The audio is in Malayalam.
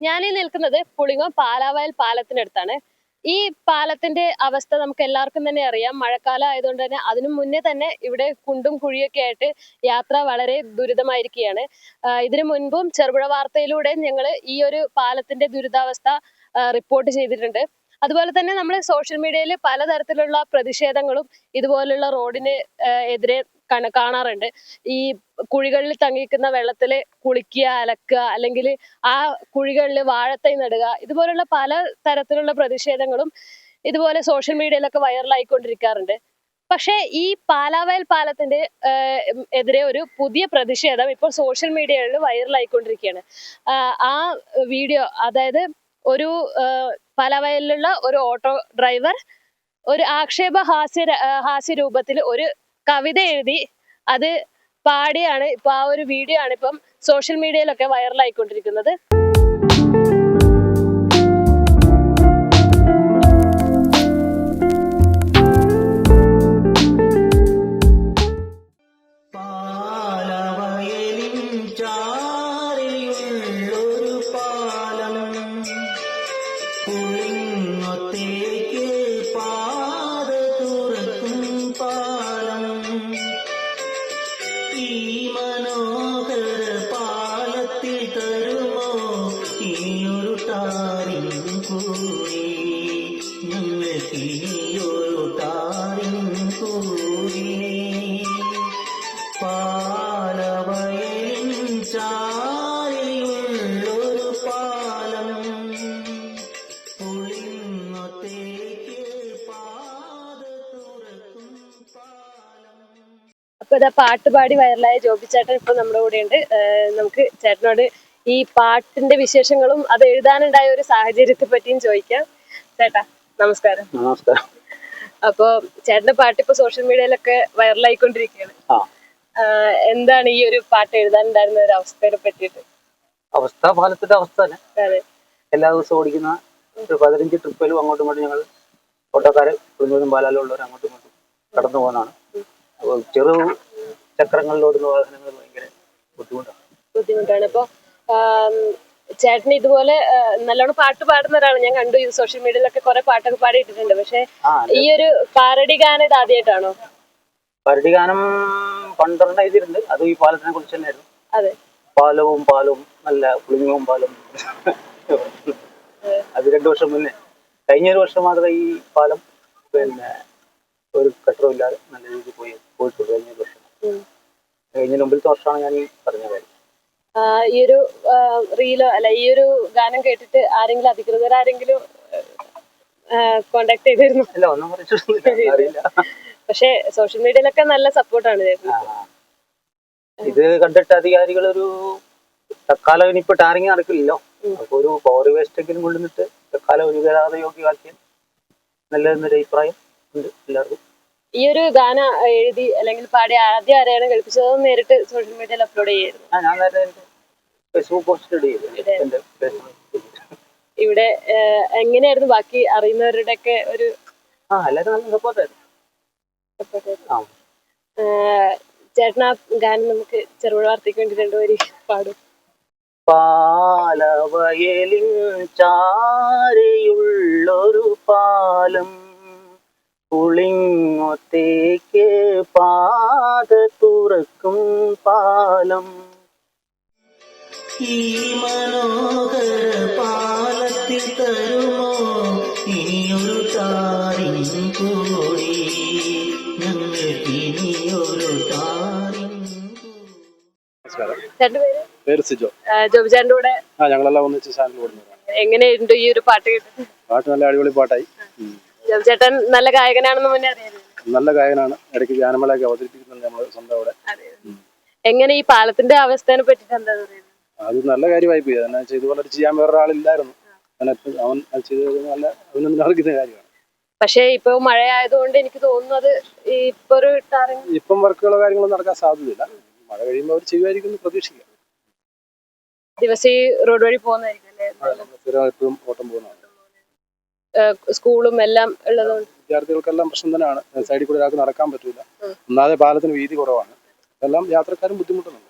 ഞാൻ ഈ നിൽക്കുന്നത് പുളിങ്ങോം പാലാവയൽ പാലത്തിനടുത്താണ്. ഈ പാലത്തിന്റെ അവസ്ഥ നമുക്ക് എല്ലാവർക്കും തന്നെ അറിയാം. മഴക്കാലം ആയതുകൊണ്ട് തന്നെ അതിനു മുന്നേ തന്നെ ഇവിടെ കുണ്ടും കുഴിയൊക്കെ ആയിട്ട് യാത്ര വളരെ ദുരിതമായിരിക്കുകയാണ്. ഇതിനു മുൻപും ചെറുപുഴ വാർത്തയിലൂടെ ഞങ്ങൾ ഈ ഒരു പാലത്തിന്റെ ദുരിതാവസ്ഥ റിപ്പോർട്ട് ചെയ്തിട്ടുണ്ട്. അതുപോലെ തന്നെ നമ്മൾ സോഷ്യൽ മീഡിയയിൽ പലതരത്തിലുള്ള പ്രതിഷേധങ്ങളും ഇതുപോലുള്ള റോഡിന് എതിരെ കാണാറുണ്ട്. ഈ കുഴികളിൽ തങ്ങിക്കുന്ന വെള്ളത്തിൽ കുളിക്കുക അലക്കുക അല്ലെങ്കിൽ ആ കുഴികളിൽ വാഴത്തൈ നടുക ഇതുപോലുള്ള പല തരത്തിലുള്ള പ്രതിഷേധങ്ങളും ഇതുപോലെ സോഷ്യൽ മീഡിയയിലൊക്കെ വൈറലായിക്കൊണ്ടിരിക്കാറുണ്ട്. പക്ഷേ ഈ പാലാവയൽ പാലത്തിന്റെ എതിരെ ഒരു പുതിയ പ്രതിഷേധം ഇപ്പോൾ സോഷ്യൽ മീഡിയകളിൽ വൈറലായിക്കൊണ്ടിരിക്കുകയാണ്. ആ വീഡിയോ അതായത് ഒരു പാലാവയലിലുള്ള ഒരു ഓട്ടോ ഡ്രൈവർ ഒരു ആക്ഷേപ ഹാസ്യ ഹാസ്യ രൂപത്തിൽ ഒരു കവിത എഴുതി അത് പാടിയാണ്. ഇപ്പൊ ആ ഒരു വീഡിയോ ആണ് ഇപ്പം സോഷ്യൽ മീഡിയയിലൊക്കെ വൈറലായിക്കൊണ്ടിരിക്കുന്നത് ഈ മനോഹര പാലത്തിൽ തരുമോ? ഇനിയൊരു ടാറിൻ കൂടി നിങ്ങൾക്ക് ഇനിയൊരു ടാറിൻ കൂടി അപ്പൊ പാട്ടുപാടി പാട്ട് പാടി വൈറലായ ജോബി ചേട്ടൻ ഇപ്പൊ നമ്മുടെ കൂടെ ഉണ്ട് നമുക്ക് ചേട്ടനോട് ഈ പാട്ടിന്റെ വിശേഷങ്ങളും അത് എഴുതാനുണ്ടായ ഒരു സാഹചര്യത്തെ പറ്റിയും ചോദിക്കാം. ചേട്ടാ നമസ്കാരം. നമസ്കാരം. അപ്പൊ ചേട്ടന്റെ പാട്ട് ഇപ്പൊ സോഷ്യൽ മീഡിയയിലൊക്കെ വൈറലായിക്കൊണ്ടിരിക്കുകയാണ്. എന്താണ് ഈ ഒരു പാട്ട് എഴുതാനുണ്ടായിരുന്ന ഒരു അവസ്ഥയെ പറ്റിയിട്ട്? അവസ്ഥ ഫലത്തിന്റെ അവസ്ഥ എല്ലാ ദിവസവും ഓടിക്കുന്ന ഒരു പതിനഞ്ച് ട്രിപ്പിലും അങ്ങോട്ടും ഇങ്ങോട്ടും ഞങ്ങൾ ഓട്ടോക്കാരെ കുടുംബം പാലാലുള്ളവർ അങ്ങോട്ടും ഇങ്ങോട്ടും കടന്നു പോകുന്നതാണ്. ചെറു ചക്രങ്ങളിൽ ഓടുന്ന വാഹനങ്ങൾ ഭയങ്കര ബുദ്ധിമുട്ടാണ്. ബുദ്ധിമുട്ടാണ്. അപ്പൊ ആം, ചേട്ടൻ ഇതുപോലെ നല്ലോണം പാട്ട് പാടുന്ന ഒരാളാണ് ഞാൻ കണ്ടു സോഷ്യൽ മീഡിയയിലൊക്കെ കുറെ പാട്ടൊക്കെ പാടിയിട്ടുണ്ട്. പക്ഷെ ഈ ഒരു പാരഡി ഗാനം ഇത് ആദ്യമായിട്ടാണോ പാരടി ഗാനം പന്ത്രണ്ട് എഴുതിയിട്ടുണ്ട് അത് ഈ പാലത്തിനെ കുറിച്ച് തന്നെയായിരുന്നു. അതെ. പാലവും പാലും നല്ല പുളിങ്ങവും പാലും. അത് രണ്ടു വർഷം മുന്നേ. കഴിഞ്ഞ ഒരു വർഷം മാത്രമേ ഈ പാലം പിന്നെ ഒരു കട്ടറും ഇല്ലാതെ നല്ല രീതിയിൽ പോയി പോയിട്ടുള്ളൂ കഴിഞ്ഞ വർഷം. കഴിഞ്ഞ ഒമ്പത് വർഷമാണ് ഞാൻ ഈ പറഞ്ഞ കാര്യം. ഈ ഒരു റീലോ അല്ല ഈ ഒരു ഗാനം കേട്ടിട്ട് ആരെങ്കിലും അധികൃതർ ആരെങ്കിലും കോണ്ടാക്ട് ചെയ്തിരുന്നു? പക്ഷെ സോഷ്യൽ മീഡിയയിലൊക്കെ നല്ല സപ്പോർട്ടാണ് ഇത്. കണ്ടിട്ട് അധികാരികൾ ഒരു തക്കാലം ഇനിയിപ്പോ ടാറിങ് നടക്കില്ലല്ലോ. അപ്പൊ ഒരു പവർ വേസ്റ്റ് എങ്കിലും കൊണ്ടുവന്നിട്ട് തക്കാലം ഒരു ഗതാഗത യോഗ്യമാക്കിയാൽ നല്ലതെന്നൊരു അഭിപ്രായം ഉണ്ട് എല്ലാവർക്കും. ഈ ഒരു ഗാനം എഴുതി അല്ലെങ്കിൽ പാടി ആദ്യം ആരെയാണ് കേൾപ്പിച്ചത് നേരിട്ട് സോഷ്യൽ മീഡിയയിൽ അപ്ലോഡ് ചെയ്യായിരുന്നു. ഇവിടെ എങ്ങനെയായിരുന്നു ബാക്കി അറിയുന്നവരുടെ ഒക്കെ ഒരു ചേട്ടനാ ഗാനം നമുക്ക് ചെറുപുഴ വാർത്തയ്ക്ക് വേണ്ടി രണ്ടുപേര് പാടും. പാലവയലിൻ ചാരയുള്ളൊരു പാലം പുളിങ്ങൊത്തേക്ക് പാത തുറക്കും പാലം. ഈ മനോഹര പാലത്തിൽ തരുമോ? ഇനിയൊരു താരിൻ കൂടി. ഞങ്ങൾക്ക് ഇനിയൊരു താരിൻ നമസ്കാരം. പേര് പേര് സിജോ. ജോബിചാന്റെ ജോബി കൂടെ? ആ ഞങ്ങളെല്ലാം ഒന്നിച്ച് ചാനൽ ഓടുന്നവരാണ് എങ്ങനെയുണ്ട് ഈ ഒരു പാട്ട് കേട്ടത് പാട്ട് നല്ല അടിപൊളി പാട്ടായി. ജോബിചേട്ടൻ ചേട്ടൻ നല്ല ഗായകനാണെന്ന് മുന്നേ അറിയായിരുന്നു. നല്ല ഗായകനാണ്. ഇടയ്ക്ക് ഗാനമേളയൊക്കെ അവതരിപ്പിക്കുന്നുണ്ട് നമ്മൾ സ്വന്തം അവിടെ. എങ്ങനെ ഈ പാലത്തിന്റെ അവസ്ഥയെ പറ്റിട്ട് എന്താ പറയുന്നത്? അത് നല്ല കാര്യമായി പോയി ചെയ്തു ഇതുപോലെ ചെയ്യാൻ വേറൊരാളില്ലായിരുന്നു. അവൻ അത് ചെയ്തത് നല്ല അഭിനന്ദനം അർഹിക്കുന്ന കാര്യമാണ്. പക്ഷേ ഇപ്പൊ മഴയായതുകൊണ്ട് എനിക്ക് തോന്നുന്നത് ഇപ്പൊ ഒരു ഇപ്പം വർക്കുകളോ കാര്യങ്ങളോ നടക്കാൻ സാധ്യതയില്ല. മഴ കഴിയുമ്പോൾ അവർ ചെയ്യുമായിരിക്കും പ്രതീക്ഷിക്കാം. ദിവസം ഈ റോഡ് വഴി പോകുന്നതായിരിക്കും അല്ലേ? നമ്മൾ സ്ഥിരം എപ്പോഴും ഓട്ടം പോകുന്നതാണ്. സ്കൂളും എല്ലാം ഉള്ളതുകൊണ്ട്. വിദ്യാർത്ഥികൾക്കെല്ലാം പ്രശ്നം തന്നെയാണ്. സൈഡിൽ കൂടെ ഒരാൾക്ക് നടക്കാൻ പറ്റില്ല. ഒന്നാതെ പാലത്തിന് വീതി കുറവാണ്. എല്ലാം യാത്രക്കാരും ബുദ്ധിമുട്ടുന്നുണ്ട്.